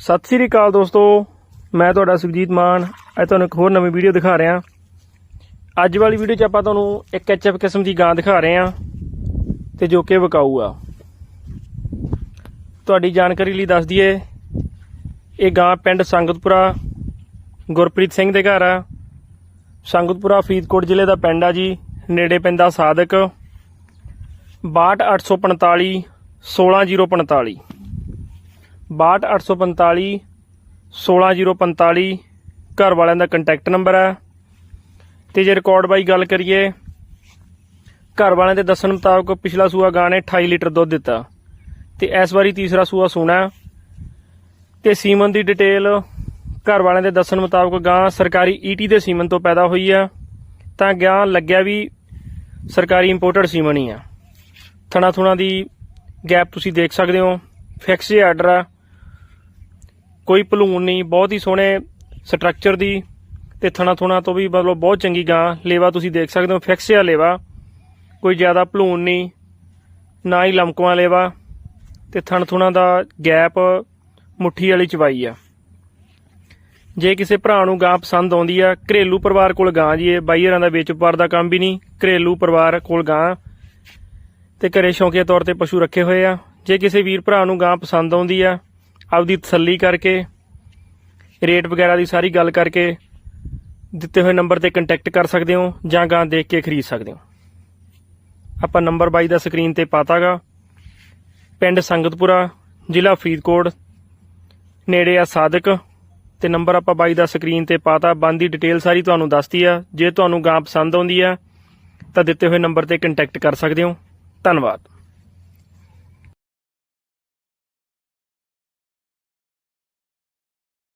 ਸਤਿ ਸ੍ਰੀ ਅਕਾਲ ਦੋਸਤੋ, ਮੈਂ ਤੁਹਾਡਾ ਸੁਖਜੀਤ ਮਾਨ। ਅੱਜ ਤੁਹਾਨੂੰ ਇੱਕ ਹੋਰ ਨਵੀਂ ਵੀਡੀਓ ਦਿਖਾ ਰਿਹਾ। ਅੱਜ ਵਾਲੀ ਵੀਡੀਓ 'ਚ ਆਪਾਂ ਤੁਹਾਨੂੰ ਇੱਕ ਐਚਐਫ ਕਿਸਮ ਦੀ ਗਾਂ ਦਿਖਾ ਰਹੇ ਹਾਂ ਤੇ ਜੋ ਕਿ ਵਿਕਾਊ ਆ। ਤੁਹਾਡੀ ਜਾਣਕਾਰੀ ਲਈ ਦੱਸ ਦਈਏ, ਇਹ ਗਾਂ ਪਿੰਡ ਸੰਗਤਪੁਰਾ, ਗੁਰਪ੍ਰੀਤ ਸਿੰਘ ਦੇ ਘਰ ਆ। ਸੰਗਤਪੁਰਾ ਫਰੀਦਕੋਟ ਜ਼ਿਲ੍ਹੇ ਦਾ ਪਿੰਡ ਆ ਜੀ, ਨੇੜੇ ਪੈਂਦਾ ਸਾਦਕ। 62845 16045 62845 16045 ਘਰ ਵਾਲਿਆਂ ਦਾ ਕੰਟੈਕਟ ਨੰਬਰ ਹੈ। ਤੇ ਜੇ ਰਿਕਾਰਡ ਬਾਈ ਗੱਲ ਕਰੀਏ ਘਰ ਵਾਲਿਆਂ ਦੇ ਦੱਸਣ ਮੁਤਾਬਕ ਪਿਛਲਾ ਸੂਆ ਗਾਂ ਨੇ 28 ਲੀਟਰ ਦੁੱਧ ਦਿੱਤਾ। ਤੇ ਇਸ ਵਾਰੀ ਤੀਸਰਾ ਸੂਆ ਸੂਣਾ ਹੈ। ਤੇ ਸੀਮਨ ਦੀ ਡਿਟੇਲ ਘਰ ਵਾਲਿਆਂ ਦੇ ਦੱਸਣ ਮੁਤਾਬਕ ਗਾਂ ਸਰਕਾਰੀ ਈਟੀ ਦੇ ਸੀਮਨ ਤੋਂ ਪੈਦਾ ਹੋਈ ਆ ਤਾਂ ਗਾਂ ਲੱਗਿਆ ਵੀ ਸਰਕਾਰੀ ਇੰਪੋਰਟਡ ਸੀਮਨ ਹੀ ਆ ਥਣਾ ਥੁਣਾ ਦੀ ਗੈਪ ਤੁਸੀਂ ਦੇਖ ਸਕਦੇ ਹੋ। ਫਿਕਸ ਜੇ ਆਰਡਰ ਆ ਕੋਈ ਭਲੂਣ ਨਹੀਂ, ਬਹੁਤ ਹੀ ਸੋਹਣੇ ਸਟਰਕਚਰ ਦੀ ਤੇ ਥਣਾ ਥੁਣਾ ਤੋਂ ਵੀ ਮਤਲਬ ਬਹੁਤ ਚੰਗੀ ਗਾਂ, ਲੇਵਾ ਤੁਸੀਂ ਦੇਖ ਸਕਦੇ ਹੋ ਫਿਕਸ ਆ ਲੇਵਾ, ਕੋਈ ਜ਼ਿਆਦਾ ਭਲੂਣ ਨਹੀਂ, ਨਾ ਹੀ ਲਮਕਵਾ ਲੇਵਾ ਤੇ ਥਣ ਥੁਣਾ ਦਾ ਗੈਪ ਮੁੱਠੀ ਵਾਲੀ ਚਵਾਈ ਆ। ਜੇ ਕਿਸੇ ਭਰਾ ਨੂੰ ਗਾਂ ਪਸੰਦ ਆਉਂਦੀ ਆ, ਘਰੇਲੂ ਪਰਿਵਾਰ ਕੋਲ ਗਾਂ ਜੀ, ਇਹ ਬਾਈ ਦਾ ਵੇਚ ਵਪਾਰ ਦਾ ਕੰਮ ਵੀ ਨਹੀਂ, ਘਰੇਲੂ ਪਰਿਵਾਰ ਕੋਲ ਗਾਂ ਤੇ ਘਰੇ ਸ਼ੌਕੀਆ ਤੌਰ ਤੇ ਪਸ਼ੂ ਰੱਖੇ ਹੋਏ ਆ। ਜੇ ਕਿਸੇ ਵੀਰ ਭਰਾ ਨੂੰ ਗਾਂ ਪਸੰਦ ਆਉਂਦੀ ਆ ਆਪਦੀ ਤਸੱਲੀ ਕਰਕੇ, ਰੇਟ ਵਗੈਰਾ ਦੀ ਸਾਰੀ ਗੱਲ ਕਰਕੇ ਦਿੱਤੇ ਹੋਏ ਨੰਬਰ ਤੇ ਕੰਟੈਕਟ ਕਰ ਸਕਦੇ ਹੋ ਜਾਂ ਗਾਂ ਦੇਖ ਕੇ ਖਰੀਦ ਸਕਦੇ ਹੋ। ਆਪਾਂ ਨੰਬਰ ਬਾਈ ਦਾ ਸਕਰੀਨ ਤੇ ਪਾਤਾਗਾ, ਪਿੰਡ ਸੰਗਤਪੁਰਾ, ਜ਼ਿਲ੍ਹਾ ਫਰੀਦਕੋਟ, ਨੇੜੇ ਆ ਸਾਦਕ ਤੇ ਨੰਬਰ ਆਪਾਂ ਬਾਈ ਦਾ ਸਕਰੀਨ ਤੇ ਪਾਤਾ, ਬੰਦੀ ਡਿਟੇਲ ਸਾਰੀ ਤੁਹਾਨੂੰ ਦੱਸਤੀ ਆ। ਜੇ ਤੁਹਾਨੂੰ ਗਾਂ ਪਸੰਦ ਆਉਂਦੀ ਆ, ਤਾਂ ਦਿੱਤੇ ਹੋਏ ਨੰਬਰ ਤੇ ਕੰਟੈਕਟ ਕਰ ਸਕਦੇ ਹੋ। ਧੰਨਵਾਦ।